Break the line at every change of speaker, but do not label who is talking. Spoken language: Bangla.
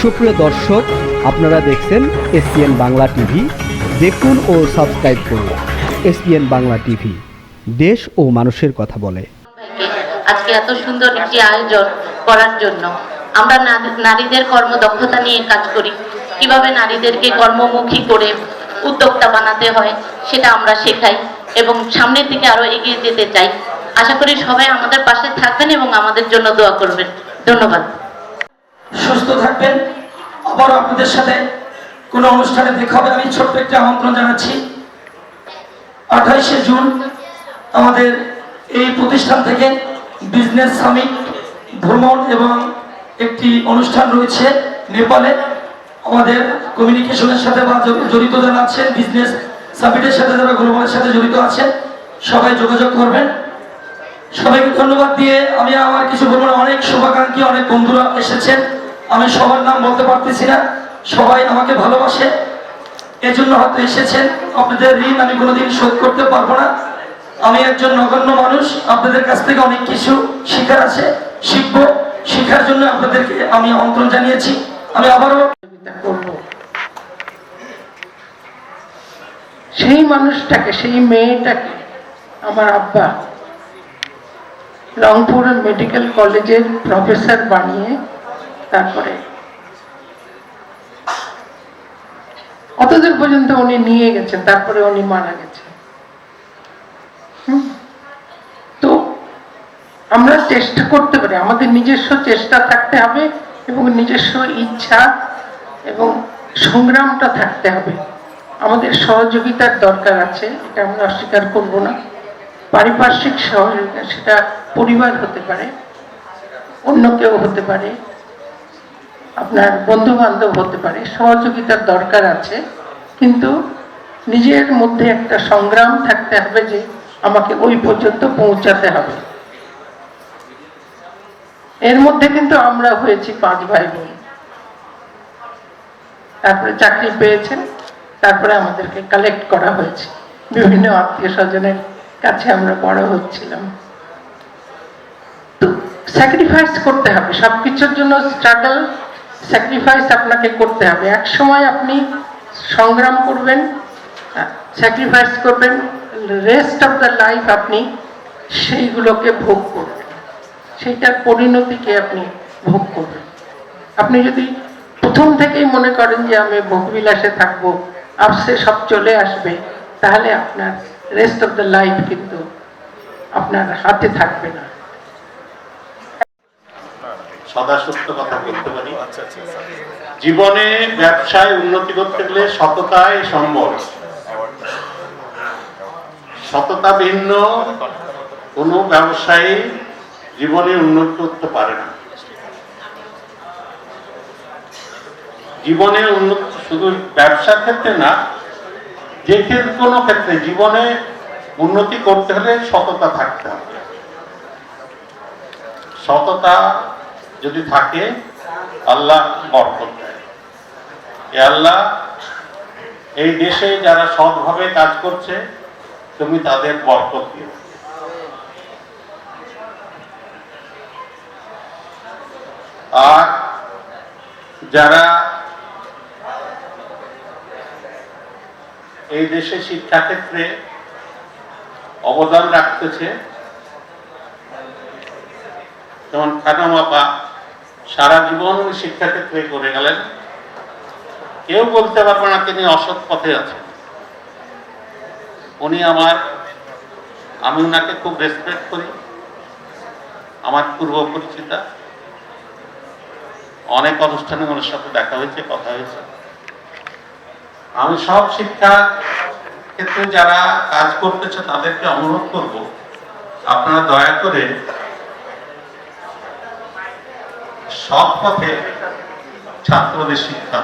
সুপ্রিয় দর্শক আপনারা দেখছেন এসপিএন বাংলা টিভি। দেখুন ও সাবস্ক্রাইব করুন এসপিএন বাংলা টিভি। দেশ ও মানুষের কথা বলে।
আজকে এত সুন্দর একটি আয়োজন করার জন্য আমরা নারীদের কর্মদক্ষতা নিয়ে কাজ করি। কীভাবে নারীদেরকে কর্মমুখী করে উদ্যোক্তা বানাতে হয় সেটা আমরা শেখাই এবং সামনের দিকে আরও এগিয়ে যেতে চাই। আশা করি সবাই আমাদের পাশে থাকবেন এবং আমাদের জন্য দোয়া করবেন। ধন্যবাদ।
সুস্থ থাকবেন। আবার আপনাদের সাথে কোনো অনুষ্ঠানে দেখা হবে। আমি ছোট্ট একটা আমন্ত্রণ জানাচ্ছি। আঠাইশে জুন আমাদের এই প্রতিষ্ঠান থেকে বিজনেস সামিট, ভ্রমণ এবং একটি অনুষ্ঠান রয়েছে নেপালে। আমাদের কমিউনিকেশনের সাথে বা জড়িত যারা আছেন, বিজনেস সামিটের সাথে যারা গ্লোবালের সাথে জড়িত আছেন, সবাই যোগাযোগ করবেন। সবাইকে ধন্যবাদ দিয়ে আমি আমার কিছু বলব অনেক শুভাকাঙ্ক্ষী, অনেক বন্ধুরা এসেছেন। আমি সবার নাম বলতে পারতেছি না। সবাই আমাকে ভালোবাসে। এজন্য হয়তো এসেছেন। আপনাদের ঋণ আমি কোনোদিন শোধ করতে পারব না। আমি একজন নগণ্য মানুষ। আপনাদের কাছ থেকে অনেক কিছু শেখার আছে, শিখব। শেখার জন্য আপনাদেরকে আমি আমন্ত্রণ জানিয়েছি। আমি আবারও
সেই মানুষটাকে, সেই মেয়েটাকে আমার আব্বা রংপুর মেডিকেল কলেজের প্রফেসর বানিয়ে তারপরে। অতদূর পর্যন্ত উনি নিয়ে গেছেন, তারপরে উনি মারা গেছেন। তো আমরা চেষ্টা করতে পারি, আমাদের নিজস্ব চেষ্টা থাকতে হবে এবং নিজস্ব ইচ্ছা এবং সংগ্রামটা থাকতে হবে। আমাদের সহযোগিতার দরকার আছে, এটা আমরা অস্বীকার করব না। পারিপার্শ্বিক সহযোগিতা, সেটা পরিবার হতে পারে, অন্য কেউ হতে পারে। আপনার বন্ধু বান্ধব হতে পারে, সহযোগিতার দরকার আছে, কিন্তু নিজের মধ্যে একটা সংগ্রাম থাকতে হবে যে আমাকে ওই পর্যন্ত পৌঁছাতে হবে। এর মধ্যে কিন্তু আমরা হয়েছি পাঁচ ভাই বোন তারপরে চাকরি পেয়েছেন, তারপরে আমাদেরকে কালেক্ট করা হয়েছে। বিভিন্ন আত্মীয় স্বজনের কাছে আমরা বড় হচ্ছিলাম। তো স্যাক্রিফাইস করতে হবে, সবকিছুর জন্য স্ট্রাগল স্যাক্রিফাইস আপনাকে করতে হবে। এক সময় আপনি সংগ্রাম করবেন স্যাক্রিফাইস করবেন রেস্ট অফ দ্য লাইফ আপনি সেইগুলোকে ভোগ করবেন। সেইটার পরিণতিকে আপনি ভোগ করবেন। আপনি যদি প্রথম থেকেই মনে করেন যে আমি ভোগবিলাসে থাকব আপসে সব চলে আসবে, তাহলে আপনার রেস্ট অফ দ্য লাইফ কিন্তু আপনার হাতে থাকবে না।
সদা সত্য কথা বলতে পারি। জীবনে ব্যবসায় উন্নতি করতে গেলে সততাই সম্ভব সততা ভিন্ন কোনো ব্যবসায়ী জীবনে উন্নতি করতে পারে না। জীবনে উন্নত শুধু ব্যবসার ক্ষেত্রে না যে কোনো ক্ষেত্রে জীবনে উন্নতি করতে হলে সততা থাকতে হবে। সততা যদি থাকে, আল্লাহ বরকত দেয়। আল্লাহ, এই দেশে যারা সৎভাবে কাজ করছে, তুমি তাদের বরকত দিও। আর যারা এই দেশে শিক্ষাক্ষেত্রে অবদান রাখতেছে, যেমন খানম আপা সারা জীবন শিক্ষাক্ষেত্রে করে গেলেন। কেউ বলতে পারবে না তিনি অসৎ পথে আছেন। উনি আমার, আমি ওনাকে খুব রেসপেক্ট করি। আমার পূর্ব পরিচিতা। অনেক অনুষ্ঠানে ওনার সাথে দেখা হয়েছে, কথা হয়েছে। আমি সব শিক্ষা ক্ষেত্রে যারা কাজ করতেছে তাদেরকে অনুরোধ করব, আপনারা দয়া করে সৎ পথে ছাত্রদের শিক্ষা